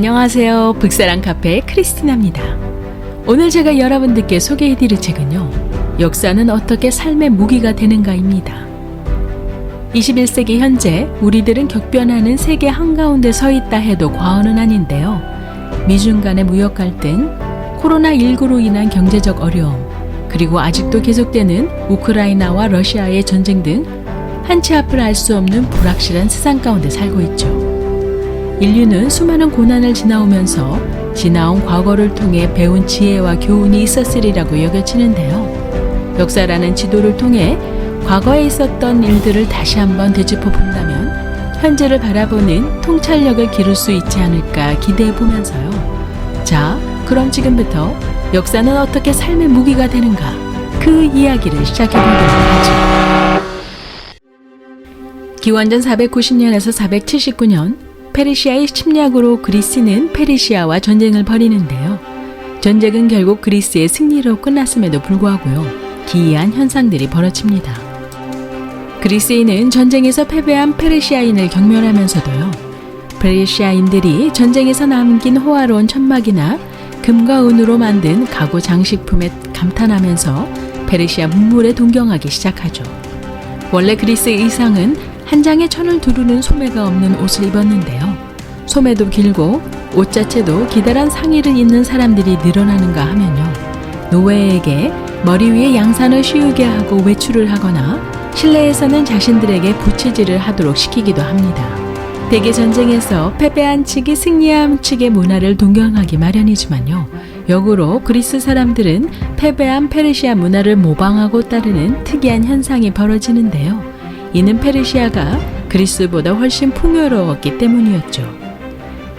안녕하세요. 북사랑 카페의 크리스티나입니다. 오늘 제가 여러분들께 소개해드릴 책은요. 역사는 어떻게 삶의 무기가 되는가입니다. 21세기 현재 우리들은 격변하는 세계 한가운데 서 있다 해도 과언은 아닌데요. 미중 간의 무역 갈등, 코로나19로 인한 경제적 어려움, 그리고 아직도 계속되는 우크라이나와 러시아의 전쟁 등 한치 앞을 알 수 없는 불확실한 세상 가운데 살고 있죠. 인류는 수많은 고난을 지나오면서 지나온 과거를 통해 배운 지혜와 교훈이 있었으리라고 여겨지는데요. 역사라는 지도를 통해 과거에 있었던 일들을 다시 한번 되짚어 본다면 현재를 바라보는 통찰력을 기를 수 있지 않을까 기대해 보면서요. 자, 그럼 지금부터 역사는 어떻게 삶의 무기가 되는가 그 이야기를 시작해 보도록 하죠. 기원전 490년에서 479년 페르시아의 침략으로 그리스는 페르시아와 전쟁을 벌이는데요. 전쟁은 결국 그리스의 승리로 끝났음에도 불구하고요. 기이한 현상들이 벌어집니다. 그리스인은 전쟁에서 패배한 페르시아인을 경멸하면서도요. 페르시아인들이 전쟁에서 남긴 호화로운 천막이나 금과 은으로 만든 가구 장식품에 감탄하면서 페르시아 문물에 동경하기 시작하죠. 원래 그리스 의상은 한 장의 천을 두르는 소매가 없는 옷을 입었는데요. 소매도 길고 옷 자체도 기다란 상의를 입는 사람들이 늘어나는가 하면요. 노예에게 머리 위에 양산을 씌우게 하고 외출을 하거나 실내에서는 자신들에게 부채질을 하도록 시키기도 합니다. 대개 전쟁에서 패배한 측이 승리한 측의 문화를 동경하기 마련이지만요. 역으로 그리스 사람들은 패배한 페르시아 문화를 모방하고 따르는 특이한 현상이 벌어지는데요. 이는 페르시아가 그리스보다 훨씬 풍요로웠기 때문이었죠.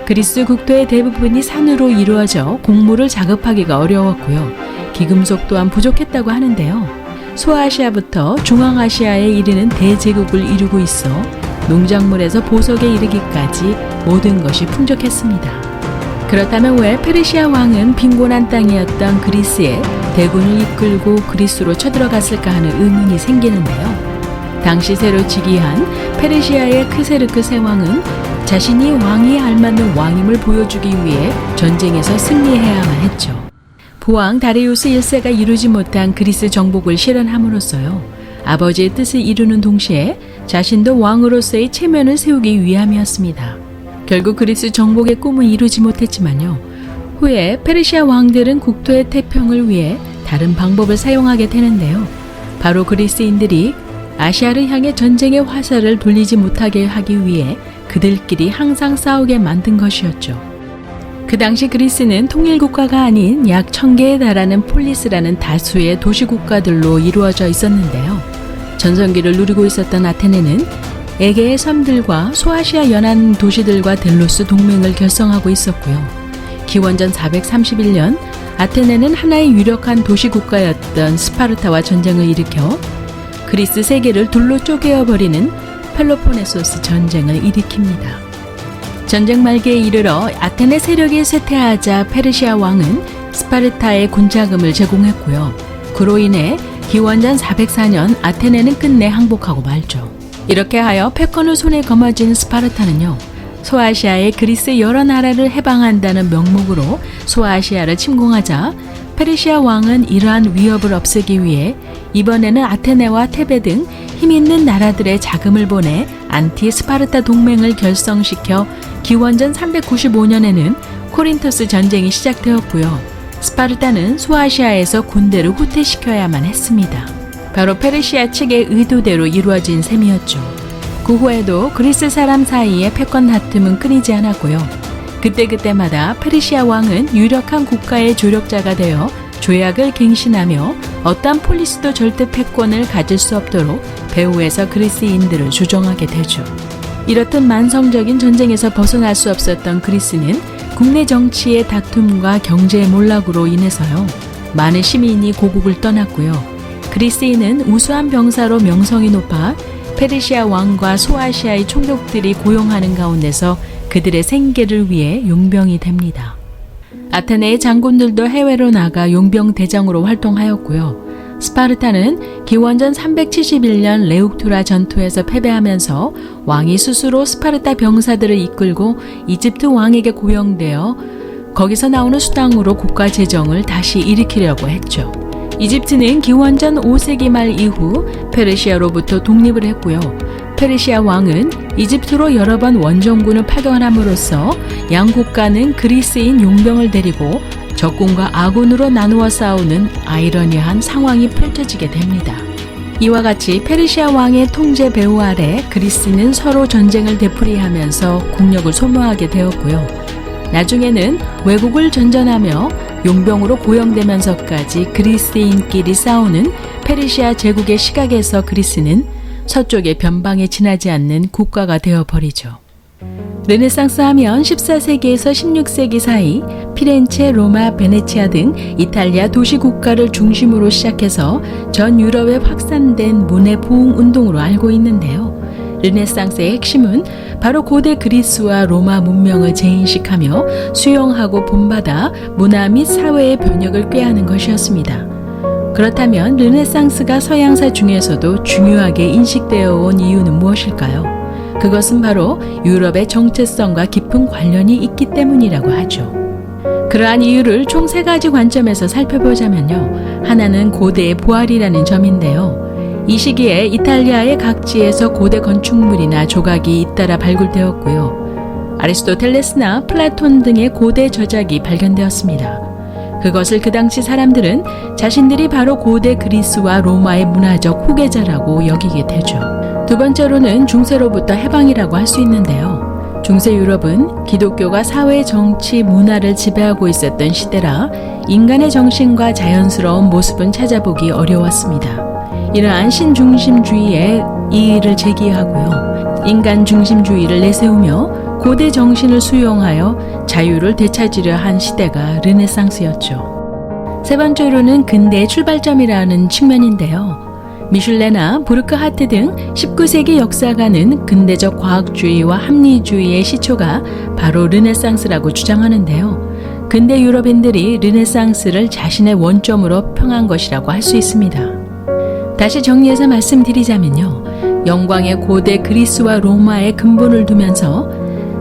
그리스 국토의 대부분이 산으로 이루어져 곡물을 작업하기가 어려웠고요. 기금속 또한 부족했다고 하는데요. 소아시아부터 중앙아시아에 이르는 대제국을 이루고 있어 농작물에서 보석에 이르기까지 모든 것이 풍족했습니다. 그렇다면 왜 페르시아 왕은 빈곤한 땅이었던 그리스에 대군을 이끌고 그리스로 쳐들어갔을까 하는 의문이 생기는데요. 당시 새로 즉위한 페르시아의 크세르크 세왕은 자신이 왕이 알맞는 왕임을 보여주기 위해 전쟁에서 승리해야만 했죠. 보왕 다리우스 1세가 이루지 못한 그리스 정복을 실현함으로써요. 아버지의 뜻을 이루는 동시에 자신도 왕으로서의 체면을 세우기 위함이었습니다. 결국 그리스 정복의 꿈은 이루지 못했지만요. 후에 페르시아 왕들은 국토의 태평을 위해 다른 방법을 사용하게 되는데요. 바로 그리스인들이 아시아를 향해 전쟁의 화살을 돌리지 못하게 하기 위해 그들끼리 항상 싸우게 만든 것이었죠. 그 당시 그리스는 통일국가가 아닌 약 1000개에 달하는 폴리스라는 다수의 도시국가들로 이루어져 있었는데요. 전성기를 누리고 있었던 아테네는 에게의 섬들과 소아시아 연안 도시들과 델로스 동맹을 결성하고 있었고요. 기원전 431년 아테네는 하나의 유력한 도시국가였던 스파르타와 전쟁을 일으켜 그리스 세계를 둘로 쪼개어 버리는 펠로포네소스 전쟁을 일으킵니다. 전쟁 말기에 이르러 아테네 세력이 쇠퇴하자 페르시아 왕은 스파르타에 군자금을 제공했고요. 그로 인해 기원전 404년 아테네는 끝내 항복하고 말죠. 이렇게 하여 패권을 손에 거머쥔 스파르타는요. 소아시아의 그리스 여러 나라를 해방한다는 명목으로 소아시아를 침공하자 페르시아 왕은 이러한 위협을 없애기 위해 이번에는 아테네와 테베 등 힘있는 나라들의 자금을 보내 안티 스파르타 동맹을 결성시켜 기원전 395년에는 코린토스 전쟁이 시작되었고요. 스파르타는 소아시아에서 군대를 후퇴시켜야만 했습니다. 바로 페르시아 측의 의도대로 이루어진 셈이었죠. 그 후에도 그리스 사람 사이의 패권 다툼은 끊이지 않았고요. 그때그때마다 페르시아 왕은 유력한 국가의 조력자가 되어 조약을 갱신하며 어떠한 폴리스도 절대 패권을 가질 수 없도록 배후에서 그리스인들을 조정하게 되죠. 이렇듯 만성적인 전쟁에서 벗어날 수 없었던 그리스는 국내 정치의 다툼과 경제의 몰락으로 인해서요. 많은 시민이 고국을 떠났고요. 그리스인은 우수한 병사로 명성이 높아 페르시아 왕과 소아시아의 총독들이 고용하는 가운데서 그들의 생계를 위해 용병이 됩니다. 아테네의 장군들도 해외로 나가 용병 대장으로 활동하였고요. 스파르타는 기원전 371년 레욱투라 전투에서 패배하면서 왕이 스스로 스파르타 병사들을 이끌고 이집트 왕에게 고용되어 거기서 나오는 수당으로 국가 재정을 다시 일으키려고 했죠. 이집트는 기원전 5세기 말 이후 페르시아로부터 독립을 했고요. 페르시아 왕은 이집트로 여러 번 원정군을 파견함으로써 양 국가는 그리스인 용병을 데리고 적군과 아군으로 나누어 싸우는 아이러니한 상황이 펼쳐지게 됩니다. 이와 같이 페르시아 왕의 통제 배후 아래 그리스는 서로 전쟁을 되풀이하면서 국력을 소모하게 되었고요. 나중에는 외국을 전전하며 용병으로 고용되면서까지 그리스인끼리 싸우는 페르시아 제국의 시각에서 그리스는 서쪽의 변방에 지나지 않는 국가가 되어버리죠. 르네상스 하면 14세기에서 16세기 사이 피렌체, 로마, 베네치아 등 이탈리아 도시 국가를 중심으로 시작해서 전 유럽에 확산된 문해 부흥 운동으로 알고 있는데요. 르네상스의 핵심은 바로 고대 그리스와 로마 문명을 재인식하며 수용하고 본받아 문화 및 사회의 변혁을 꾀하는 것이었습니다. 그렇다면 르네상스가 서양사 중에서도 중요하게 인식되어 온 이유는 무엇일까요? 그것은 바로 유럽의 정체성과 깊은 관련이 있기 때문이라고 하죠. 그러한 이유를 총 세 가지 관점에서 살펴보자면요. 하나는 고대의 부활이라는 점인데요. 이 시기에 이탈리아의 각지에서 고대 건축물이나 조각이 잇따라 발굴되었고요. 아리스토텔레스나 플라톤 등의 고대 저작이 발견되었습니다. 그것을 그 당시 사람들은 자신들이 바로 고대 그리스와 로마의 문화적 후계자라고 여기게 되죠. 두 번째로는 중세로부터 해방이라고 할 수 있는데요. 중세 유럽은 기독교가 사회, 정치, 문화를 지배하고 있었던 시대라 인간의 정신과 자연스러운 모습은 찾아보기 어려웠습니다. 이러한 신중심주의에 이의를 제기하고요. 인간 중심주의를 내세우며 고대 정신을 수용하여 자유를 되찾으려 한 시대가 르네상스였죠. 세 번째로는 근대의 출발점이라는 측면인데요. 미슐레나 부르크 하트 등 19세기 역사가는 근대적 과학주의와 합리주의의 시초가 바로 르네상스라고 주장하는데요. 근대 유럽인들이 르네상스를 자신의 원점으로 평한 것이라고 할 수 있습니다. 다시 정리해서 말씀드리자면요. 영광의 고대 그리스와 로마의 근본을 두면서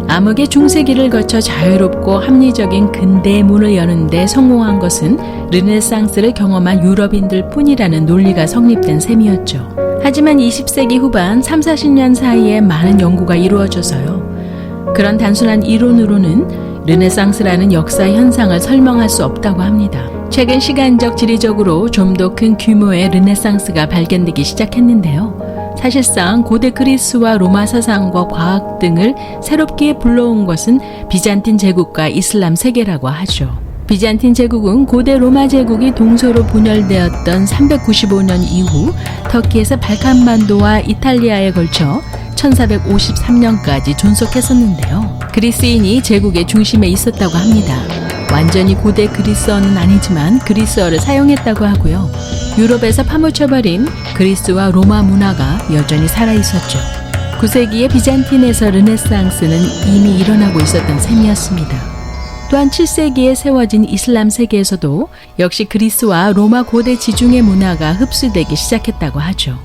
암흑의 중세기를 거쳐 자유롭고 합리적인 근대의 문을 여는데 성공한 것은 르네상스를 경험한 유럽인들 뿐이라는 논리가 성립된 셈이었죠. 하지만 20세기 후반 3, 40년 사이에 많은 연구가 이루어져서요. 그런 단순한 이론으로는 르네상스라는 역사 현상을 설명할 수 없다고 합니다. 최근 시간적 지리적으로 좀 더 큰 규모의 르네상스가 발견되기 시작했는데요. 사실상 고대 그리스와 로마 사상과 과학 등을 새롭게 불러온 것은 비잔틴 제국과 이슬람 세계라고 하죠. 비잔틴 제국은 고대 로마 제국이 동서로 분열되었던 395년 이후 터키에서 발칸반도와 이탈리아에 걸쳐 1453년까지 존속했었는데요. 그리스인이 제국의 중심에 있었다고 합니다. 완전히 고대 그리스어는 아니지만 그리스어를 사용했다고 하고요. 유럽에서 파묻혀버린 그리스와 로마 문화가 여전히 살아있었죠. 9세기의 비잔틴에서 르네상스는 이미 일어나고 있었던 셈이었습니다. 또한 7세기에 세워진 이슬람 세계에서도 역시 그리스와 로마 고대 지중해 문화가 흡수되기 시작했다고 하죠.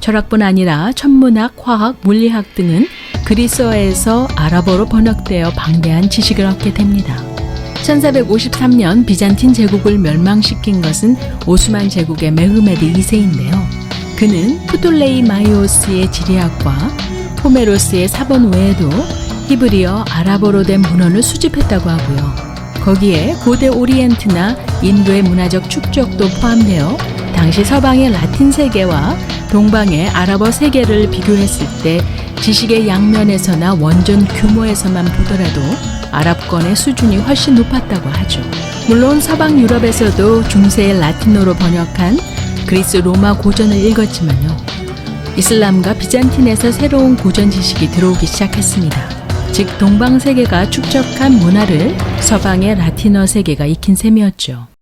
철학뿐 아니라 천문학, 화학, 물리학 등은 그리스어에서 아랍어로 번역되어 방대한 지식을 얻게 됩니다. 1453년 비잔틴 제국을 멸망시킨 것은 오스만 제국의 메흐메드 2세인데요. 그는 프톨레이 마이오스의 지리학과 호메로스의 사본 외에도 히브리어, 아랍어로 된 문헌을 수집했다고 하고요. 거기에 고대 오리엔트나 인도의 문화적 축적도 포함되어 당시 서방의 라틴 세계와 동방의 아랍어 세계를 비교했을 때 지식의 양면에서나 원전 규모에서만 보더라도 아랍권의 수준이 훨씬 높았다고 하죠. 물론 서방 유럽에서도 중세의 라틴어로 번역한 그리스 로마 고전을 읽었지만요. 이슬람과 비잔틴에서 새로운 고전 지식이 들어오기 시작했습니다. 즉 동방 세계가 축적한 문화를 서방의 라틴어 세계가 익힌 셈이었죠.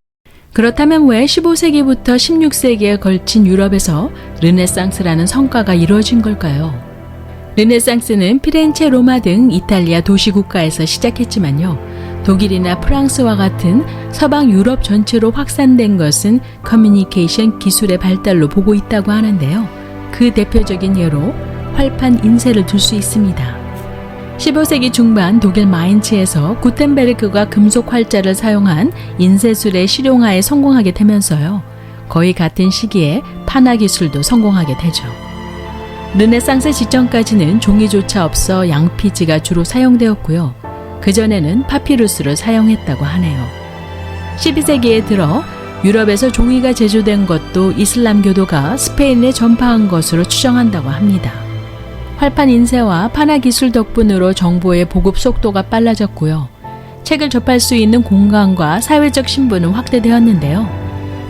그렇다면 왜 15세기부터 16세기에 걸친 유럽에서 르네상스라는 성과가 이루어진 걸까요? 르네상스는 피렌체, 로마 등 이탈리아 도시 국가에서 시작했지만요. 독일이나 프랑스와 같은 서방 유럽 전체로 확산된 것은 커뮤니케이션 기술의 발달로 보고 있다고 하는데요. 그 대표적인 예로 활판 인쇄를 들 수 있습니다. 15세기 중반 독일 마인츠에서 구텐베르크가 금속 활자를 사용한 인쇄술의 실용화에 성공하게 되면서요. 거의 같은 시기에 판화 기술도 성공하게 되죠. 르네상스 직전까지는 종이조차 없어 양피지가 주로 사용되었고요. 그전에는 파피루스를 사용했다고 하네요. 12세기에 들어 유럽에서 종이가 제조된 것도 이슬람교도가 스페인에 전파한 것으로 추정한다고 합니다. 활판 인쇄와 판화 기술 덕분으로 정보의 보급 속도가 빨라졌고요. 책을 접할 수 있는 공간과 사회적 신분은 확대되었는데요.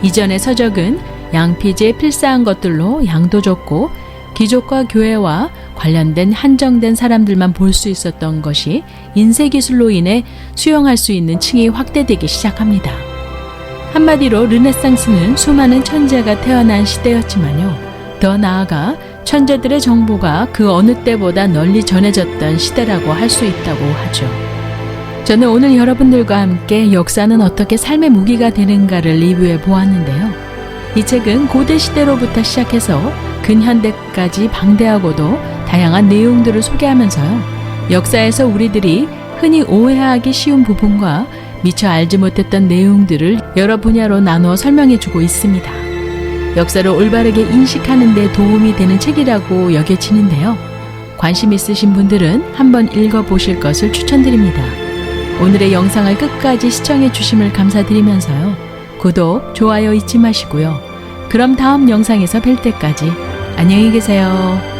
이전의 서적은 양피지에 필사한 것들로 양도 적고 귀족과 교회와 관련된 한정된 사람들만 볼 수 있었던 것이 인쇄 기술로 인해 수용할 수 있는 층이 확대되기 시작합니다. 한마디로 르네상스는 수많은 천재가 태어난 시대였지만요. 더 나아가 천재들의 정보가 그 어느 때보다 널리 전해졌던 시대라고 할 수 있다고 하죠. 저는 오늘 여러분들과 함께 역사는 어떻게 삶의 무기가 되는가를 리뷰해 보았는데요. 이 책은 고대 시대로부터 시작해서 근현대까지 방대하고도 다양한 내용들을 소개하면서요. 역사에서 우리들이 흔히 오해하기 쉬운 부분과 미처 알지 못했던 내용들을 여러 분야로 나누어 설명해 주고 있습니다. 역사를 올바르게 인식하는 데 도움이 되는 책이라고 여겨지는데요. 관심 있으신 분들은 한번 읽어보실 것을 추천드립니다. 오늘의 영상을 끝까지 시청해 주심을 감사드리면서요. 구독, 좋아요 잊지 마시고요. 그럼 다음 영상에서 뵐 때까지 안녕히 계세요.